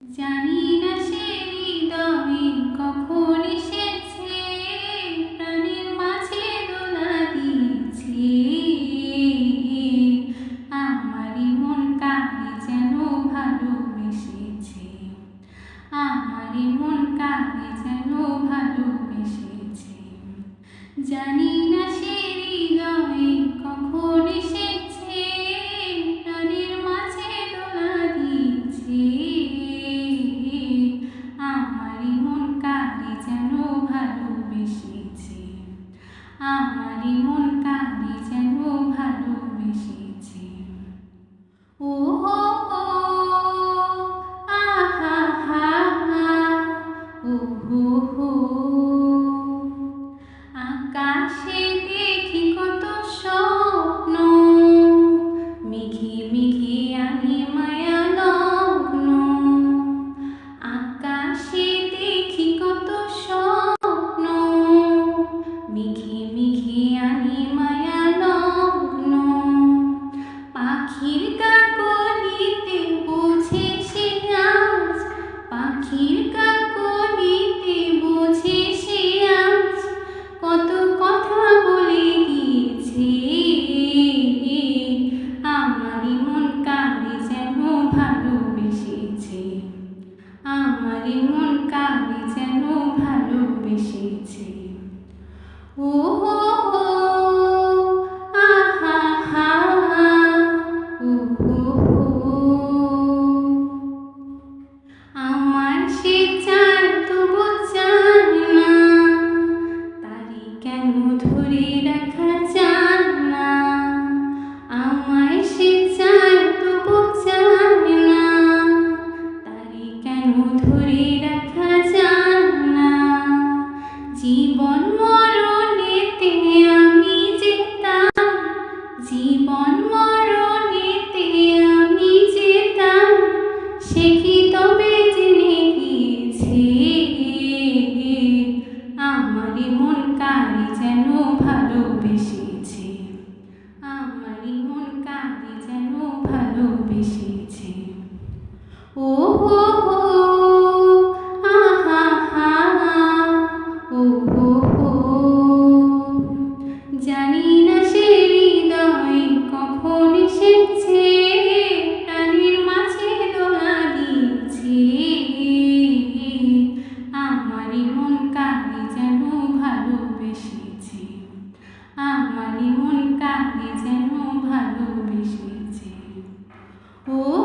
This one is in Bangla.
জানি না সে হৃদয়ে কখন এসেছে? প্রাণের মাঝে দোলা দিয়েছে। আমারই মন কাকে যেন ভালোবেসেছে। আমারই মন কাকে যেন ভালোবেসেছে। জানি না সে আমারই মন কানে যেন ভালোবেসেছে। ও আহা হা হা ও হো হো। আমারই মন কানে যেন ভালোবেসেছে। ও তারি কেন ধরে রাখা যায় না জীবন মরণেতে আমি যেতাম, জীবন মরণেতে আমি যেতাম, সে কি তবে জেনে গিয়েছে? আমারই মন কারে যেন ভালোবেসেছে? আমারই মন কারে যেন ভালোবেসেছে? ও Bu